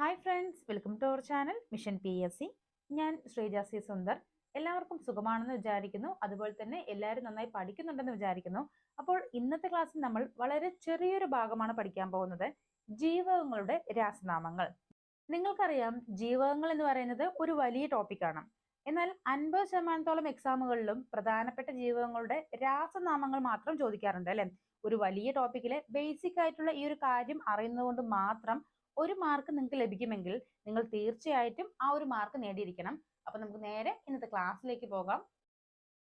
Hi friends welcome to our channel mission P S C ഞാൻ Sreeja C Sundar. എല്ലാവർക്കും സുഖമാണെന്ന് വിചാരിക്കുന്നു. അതുപോലെ തന്നെ എല്ലാവരും നന്നായി പഠിക്കുന്നുണ്ടെന്ന് വിചാരിക്കുന്നു. അപ്പോൾ ഇന്നത്തെ ക്ലാസ്സിൽ നമ്മൾ വളരെ ചെറിയൊരു ഭാഗമാണ് പഠിക്കാൻ പോകുന്നത്. ജീവകങ്ങളുടെ രാസനാമങ്ങൾ. നിങ്ങൾക്കറിയാം ജീവകങ്ങൾ എന്ന് പറയുന്നത് ഒരു വലിയ ടോപ്പിക്കാണ് എന്നാൽ അൻപത് ശതമാനത്തോളം എക്സാമുകളിലും പ്രധാനപ്പെട്ട ജീവകങ്ങളുടെ രാസനാമങ്ങൾ മാത്രം ചോദിക്കാറുണ്ട് അല്ലെ? ഒരു വലിയ ടോപ്പിക്കിലെ ബേസിക് ആയിട്ടുള്ള ഈ ഒരു കാര്യം അറിയുന്നത് കൊണ്ട് മാത്രം ഒരു മാർക്ക് നിങ്ങൾക്ക് ലഭിക്കുമെങ്കിൽ നിങ്ങൾ തീർച്ചയായിട്ടും ആ ഒരു മാർക്ക് നേടിയിരിക്കണം. അപ്പൊ നമുക്ക് നേരെ ഇന്നത്തെ ക്ലാസ്സിലേക്ക് പോകാം.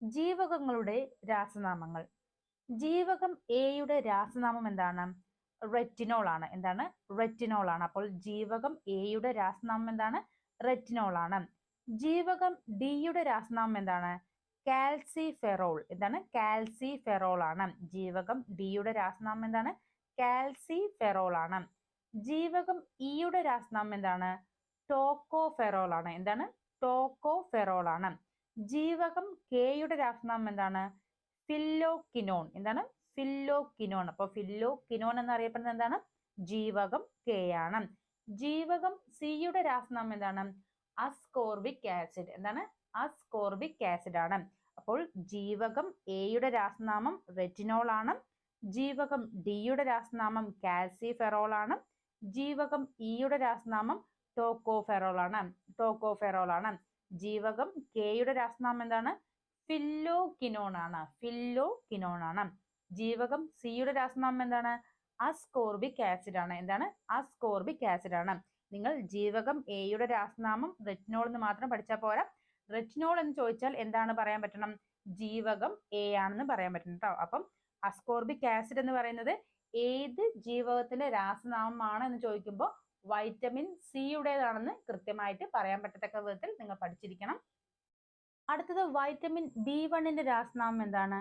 ജീവകങ്ങളുടെ രാസനാമങ്ങൾ. ജീവകം എയുടെ രാസനാമം എന്താണ്? റെറ്റിനോൾ ആണ്. എന്താണ്? റെറ്റിനോൾ ആണ്. അപ്പോൾ ജീവകം എയുടെ രാസനാമം എന്താണ്? റെറ്റിനോൾ ആണ്. ജീവകം ഡിയുടെ രാസനാമം എന്താണ്? കാൽസിഫെറോൾ എന്താണ്? കാൽസിഫെറോൾ ആണ്. ജീവകം ഡിയുടെ രാസനാമം എന്താണ്? കാൽസിഫെറോൾ ആണ്. ജീവകം ഇയുടെ രാസനാമം എന്താണ്? ടോക്കോഫെറോൾ ആണ്. എന്താണ്? ടോക്കോഫെറോൾ ആണ്. ജീവകം കെയുടെ രാസനാമം എന്താണ്? ഫില്ലോക്കിനോൺ എന്താണ്? ഫില്ലോക്കിനോൺ അപ്പൊ ഫില്ലോക്കിനോൺ എന്നറിയപ്പെടുന്നത് എന്താണ്? ജീവകം കെ ആണ് ജീവകം സിയുടെ രാസനാമം എന്താണ്? Ascorbic acid. എന്താണ്? അസ്കോർബിക് ആസിഡ് ആണ്. അപ്പോൾ ജീവകം എയുടെ രാസനാമം റെറ്റിനോൾ ആണ്. ജീവകം ഡിയുടെ രാസനാമം കാൽസിഫെറോൾ ആണ്. ജീവകം ഇയുടെ രാസനാമം ടോക്കോഫെറോൾ ആണ് ടോക്കോഫെറോൾ ആണ് ജീവകം കെയുടെ രാസനാമം എന്താണ്? ഫില്ലോക്കിനോൺ ആണ് ഫില്ലോക്കിനോൺ ആണ് ജീവകം സിയുടെ രാസനാമം എന്താണ്? അസ്കോർബിക് ആസിഡ് ആണ് എന്താണ്? അസ്കോർബിക് ആസിഡ് ആണ് നിങ്ങൾ ജീവകം എയുടെ രാസനാമം റെറ്റിനോൾ എന്ന് മാത്രം പഠിച്ചാൽ പോരാ. റെറ്റിനോൾ എന്ന് ചോദിച്ചാൽ എന്താണ് പറയാൻ പറ്റണം? ജീവകം എ ആണെന്ന് പറയാൻ പറ്റണം കേട്ടോ അപ്പം അസ്കോർബിക് ആസിഡ് എന്ന് പറയുന്നത് ഏത് ജീവകത്തിന്റെ രാസനാമമാണ് എന്ന് ചോദിക്കുമ്പോൾ വൈറ്റമിൻ സിയുടേതാണെന്ന് കൃത്യമായിട്ട് പറയാൻ പറ്റത്തക്ക വിധത്തിൽ നിങ്ങൾ പഠിച്ചിരിക്കണം. അടുത്തത് വൈറ്റമിൻ ബി വണ്ണിന്റെ രാസനാമം എന്താണ്?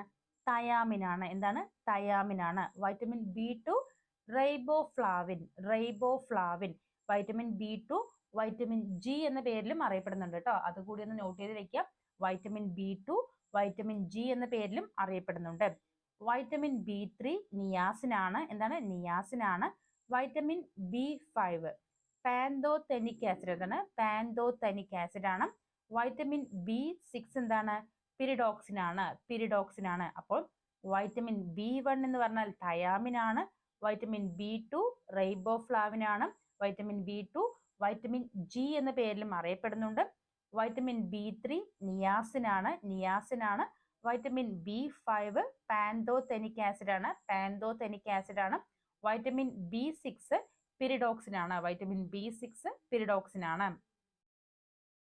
തയാമിൻ ആണ്. എന്താണ്? തയാമിൻ ആണ്. Vitamin B two riboflavin riboflavin vitamin B two vitamin G എന്ന പേരിലും അറിയപ്പെടുന്നുണ്ട് കേട്ടോ. അതുകൂടി ഒന്ന് നോട്ട് ചെയ്ത് വെക്കാം vitamin B two vitamin G എന്ന പേരിലും അറിയപ്പെടുന്നുണ്ട്. വൈറ്റമിൻ ബി ത്രീ നിയാസിനാണ് എന്താണ്? നിയാസിനാണ് vitamin B five pantothenic acid എന്താണ്? പാൻതോതെനിക് ആസിഡ് ആണ്. വൈറ്റമിൻ ബി സിക്സ് എന്താണ്? പിരിഡോക്സിൻ ആണ്. അപ്പോൾ വൈറ്റമിൻ ബി വൺ എന്ന് പറഞ്ഞാൽ തയാമിൻ ആണ്. വൈറ്റമിൻ ബി ടു റെയ്ബോഫ്ലാവിൻ ആണ്. Vitamin B two vitamin G എന്ന പേരിലും അറിയപ്പെടുന്നുണ്ട്. വൈറ്റമിൻ ബി ത്രീ നിയാസിൻ ആണ്. Vitamin B five pantothenic acid ആണ്. പാന്തോതെനിക് ആസിഡ് ആണ്. വൈറ്റമിൻ ബി സിക്സ് പിരിഡോക്സിൻ ആണ്. വൈറ്റമിൻ ബി സിക്സ് പിരിഡോക്സിൻ ആണ്.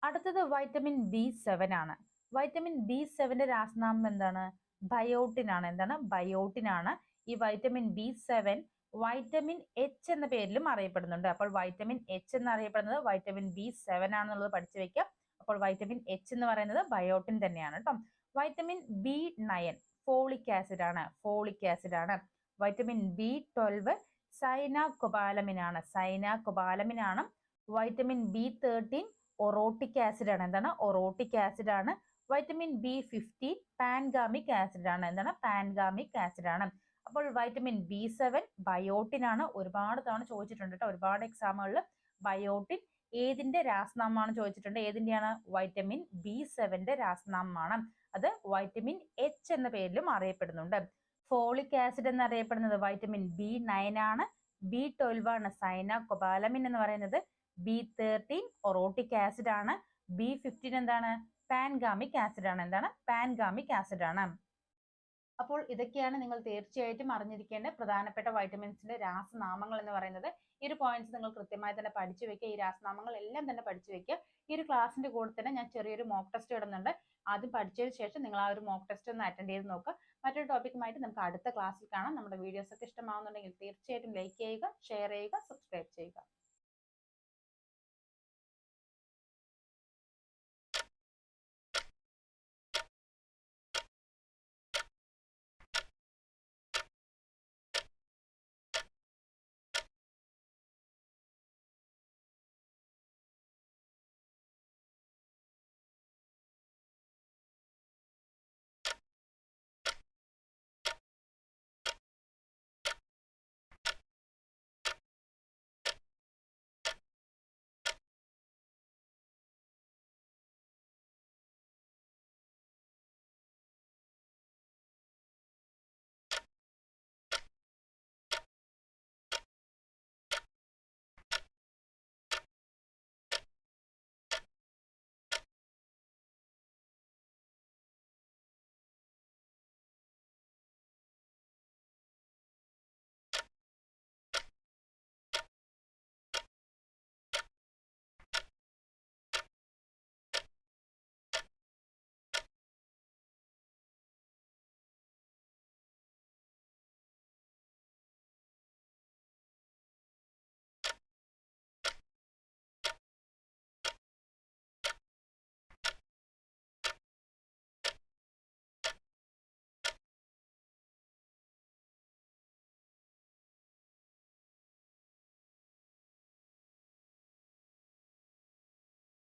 അടുത്തത് വൈറ്റമിൻ ബി സെവൻ ആണ്. വൈറ്റമിൻ ബി സെവന്റെ രാസനാമം എന്താണ്? ബയോട്ടിൻ ആണ്. എന്താണ്? ബയോട്ടിൻ ആണ്. ഈ vitamin B seven vitamin H എന്ന പേരിലും അറിയപ്പെടുന്നുണ്ട്. അപ്പോൾ വൈറ്റമിൻ എച്ച് എന്ന് അറിയപ്പെടുന്നത് വൈറ്റമിൻ ബി സെവൻ ആണെന്നുള്ളത് പഠിച്ചു വെക്കാം. അപ്പോൾ വൈറ്റമിൻ എച്ച് എന്ന് പറയുന്നത് ബയോട്ടിൻ തന്നെയാണ് കേട്ടോ. Vitamin B nine folic acid ആണ് ഫോളിക് ആസിഡ് ആണ്. Vitamin B twelve cyanocobalamin ആണ്. സൈന കൊബാലമിൻ ആണ്. Vitamin B thirteen orotic acid ആണ്. എന്താണ്? ഒറോട്ടിക് ആസിഡ് ആണ്. Vitamin B fifteen pangamic acid ആണ്. എന്താണ്? പാൻഗാമിക് ആസിഡ് ആണ്. അപ്പോൾ വൈറ്റമിൻ ബി സെവൻ ബയോട്ടിൻ ആണ്. ഒരുപാട് തവണ ചോദിച്ചിട്ടുണ്ട് കേട്ടോ. ഒരുപാട് എക്സാമുകളിൽ ബയോട്ടിൻ ഏതിന്റെ രാസനാമമാണ് ചോദിച്ചിട്ടുണ്ട്? ഏതിന്റെയാണ്? വൈറ്റമിൻ ബി സെവന്റെ രാസനാമമാണ്. അത് വൈറ്റമിൻ എച്ച് എന്ന പേരിലും അറിയപ്പെടുന്നുണ്ട്. ഫോളിക് ആസിഡ് എന്നറിയപ്പെടുന്നത് വൈറ്റമിൻ ബി നയൻ ആണ്. ബി ട്വൽവ് ആണ്. സൈന കൊബാലമിൻ എന്ന് പറയുന്നത് ബി തേർട്ടീൻ ഒറോട്ടിക് ആസിഡ് ആണ്. ബി ഫിഫ്റ്റീൻ എന്താണ്? പാൻഗാമിക് ആസിഡ് ആണ്. എന്താണ്? പാൻഗാമിക് ആസിഡ് ആണ്. അപ്പോൾ ഇതൊക്കെയാണ് നിങ്ങൾ തീർച്ചയായിട്ടും അറിഞ്ഞിരിക്കേണ്ട പ്രധാനപ്പെട്ട വൈറ്റമിൻസിന്റെ രാസനാമങ്ങൾ എന്ന് പറയുന്നത്. ഈ ഒരു പോയിന്റ്സ് നിങ്ങൾ കൃത്യമായി തന്നെ പഠിച്ചു വെക്കുക. ഈ രാസനാമങ്ങൾ എല്ലാം തന്നെ പഠിച്ചു വെക്കുക. ഈ ഒരു ക്ലാസ്സിന്റെ കൂടെ തന്നെ ഞാൻ ചെറിയൊരു മോക്ക് ടെസ്റ്റ് ഇടുന്നുണ്ട്. ആദ്യം പഠിച്ചതിന് ശേഷം നിങ്ങൾ ആ ഒരു മോക്ക് ടെസ്റ്റ് ഒന്ന് അറ്റൻഡ് ചെയ്ത് നോക്കുക. മറ്റൊരു ടോപ്പിക്കുമായിട്ട് നമുക്ക് അടുത്ത ക്ലാസ്സിൽ കാണാം. നമ്മുടെ വീഡിയോസ് ഒക്കെ ഇഷ്ടമാവുന്നുണ്ടെങ്കിൽ തീർച്ചയായിട്ടും ലൈക്ക് ചെയ്യുക ഷെയർ ചെയ്യുക സബ്സ്ക്രൈബ് ചെയ്യുക.